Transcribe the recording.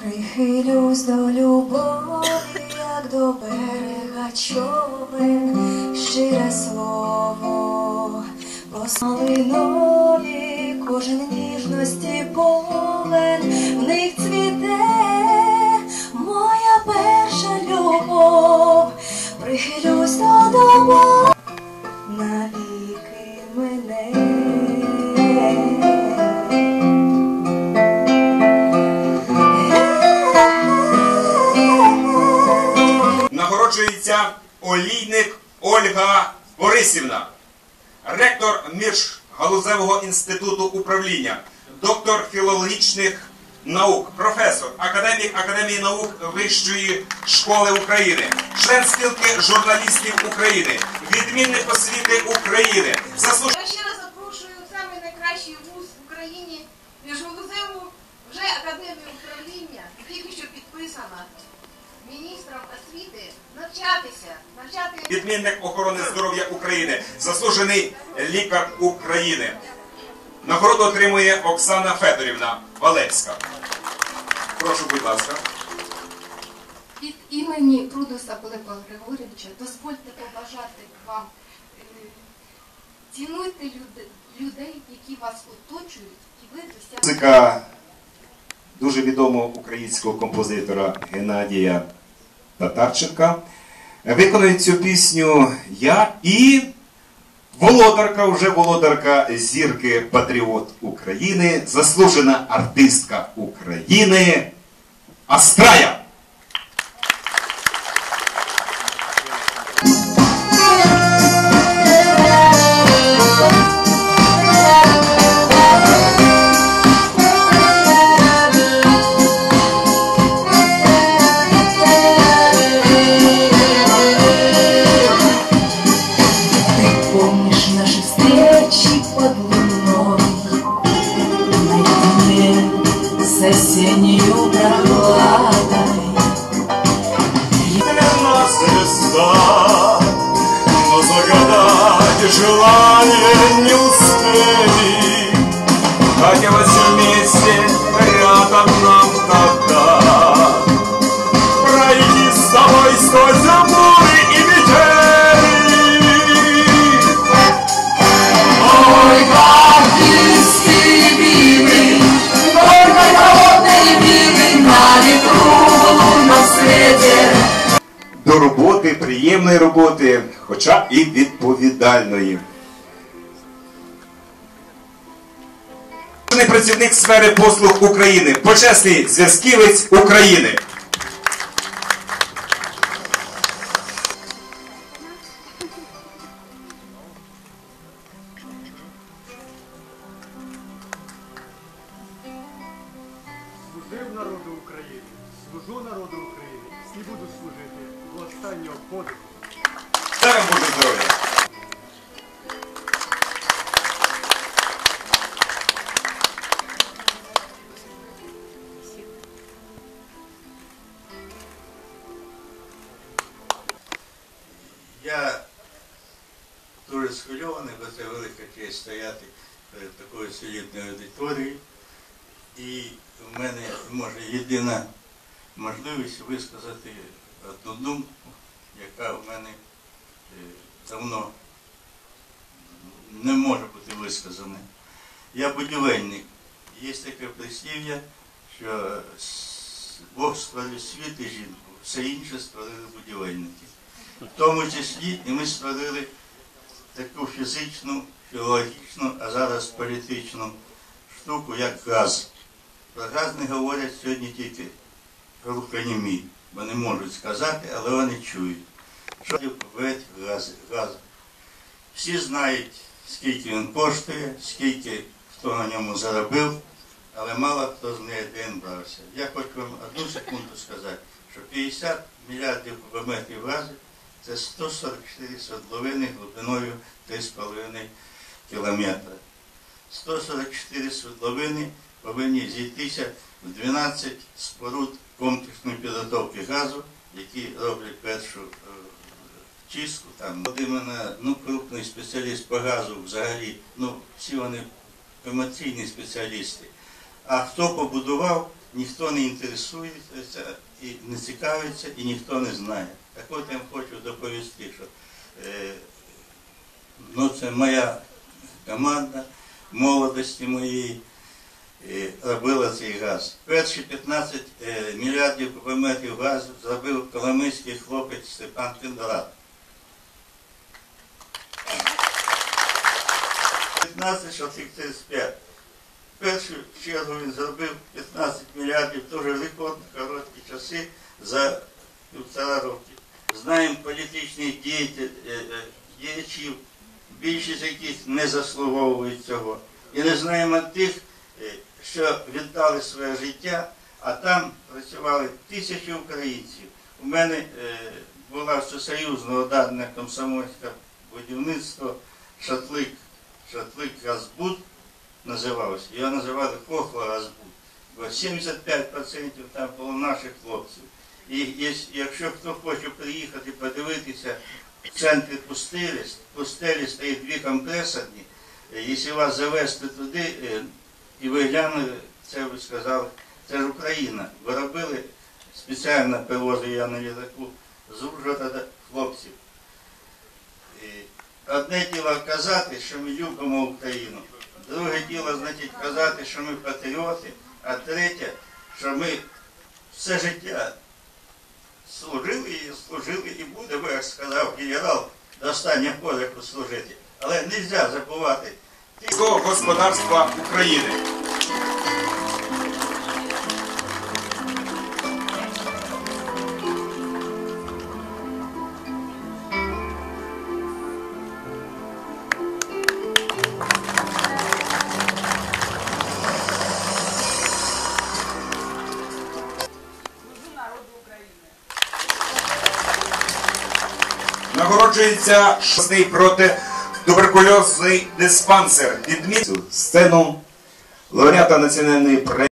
Прихилюсь до любові, як до берега човен, щире слово, посмалинові, кожен ніжності повен, в них цвіте моя перша любов, прихилюсь до дома олійник Ольга Борисівна, ректор Міжгалузевого інституту управління, доктор філологічних наук, професор, академік Академії наук Вищої школи України, член спілки журналістів України, відмінник освіти України, заслуж... Я ще раз запрошую саме найкращий вуз в Україні міжголузеву вже академію управління, тільки що підписана міністром освіти, навчатися, навчати відмінник охорони здоров'я України, заслужений лікар України. Нагороду отримує Оксана Федорівна Валевська. Прошу, будь ласка. Від імені Прудоса Пилипа Григорьовича дозвольте побажати вам е, цінуйте людей, які вас оточують, і ви досягнете. Музика дуже відомого українського композитора Геннадія Татарченка. Виконує цю пісню я і володарка, вже володарка зірки Патріот України, заслужена артистка України Астрая. Осеннью прохладой нас звезда, но загадать желание не приємної роботи, хоча і відповідальної. Працівник сфери послуг України, почесний зв'язківець України. Служив народу України, служу народу України і буду служити до останнього подиху. Дай вам Боже здоров'я. Я дуже схвильований, бо це велика честь стояти перед такою солідною аудиторією. І в мене може єдина можливість висказати одну думку, яка в мене е, давно не може бути висказана. Я будівельник. Є таке прислів'я, що Бог створив світ і жінку, все інше створили будівельники. В тому числі і ми створили таку фізичну, філологічну, а зараз політичну штуку, як газ. Про газ не говорять сьогодні тільки глухонімі, бо не можуть сказати, але вони чують. Що введь газ, газ. Всі знають, скільки він коштує, скільки хто на ньому заробив, але мало хто знає, де він брався. Я хочу вам одну секунду сказати, що 50 мільярдів кубометрів газу це 144 свердловини глибиною 3,5 кілометра. 144 свердловини повинні зійтися в 12 споруд комплексної підготовки газу, які роблять першу е, чистку. Там От ну, крупний спеціаліст по газу взагалі, ну всі вони комерційні спеціалісти. А хто побудував, ніхто не інтересується і не цікавиться, і ніхто не знає. Так от я хочу доповісти, що е, ну, це моя команда молодості моєї робила цей газ. Перші 15 е, мільярдів кубометрів газу зробив коломийський хлопець Степан Кендрат. 15 шотих 35. В першу чергу він зробив 15 мільярдів дуже рекордно короткі часи за півтора роки. Знаємо політичних е, е, діячів, більшість яких не заслуговують цього. І не знаємо тих, що віддали своє життя, а там працювали тисячі українців. У мене е, була всесоюзна дадена комсомольське будівництво Шатлик, Шатлик Газбуд називався. Його називали Хохла Газбуд. Бо 75% там було наших хлопців. І якщо хто хоче приїхати подивитися в центрі пустелі, пустелі стоїть дві компресорні, Е, якщо вас завести туди, е, і ви глянули, це ви сказали, це ж Україна. Ви робили спеціально привозив я на літаку з Ужгорода хлопців. І Одне діло казати, що ми любимо Україну. Друге діло, значить, казати, що ми патріоти, а третє, що ми все життя служили і служили і будемо, як сказав генерал, до останнього подиху служити. Але не можна забувати Сільського господарства України. Нагороджується шостий проти туберкульозний диспансер. Відмітив сцену лауреата національної премії.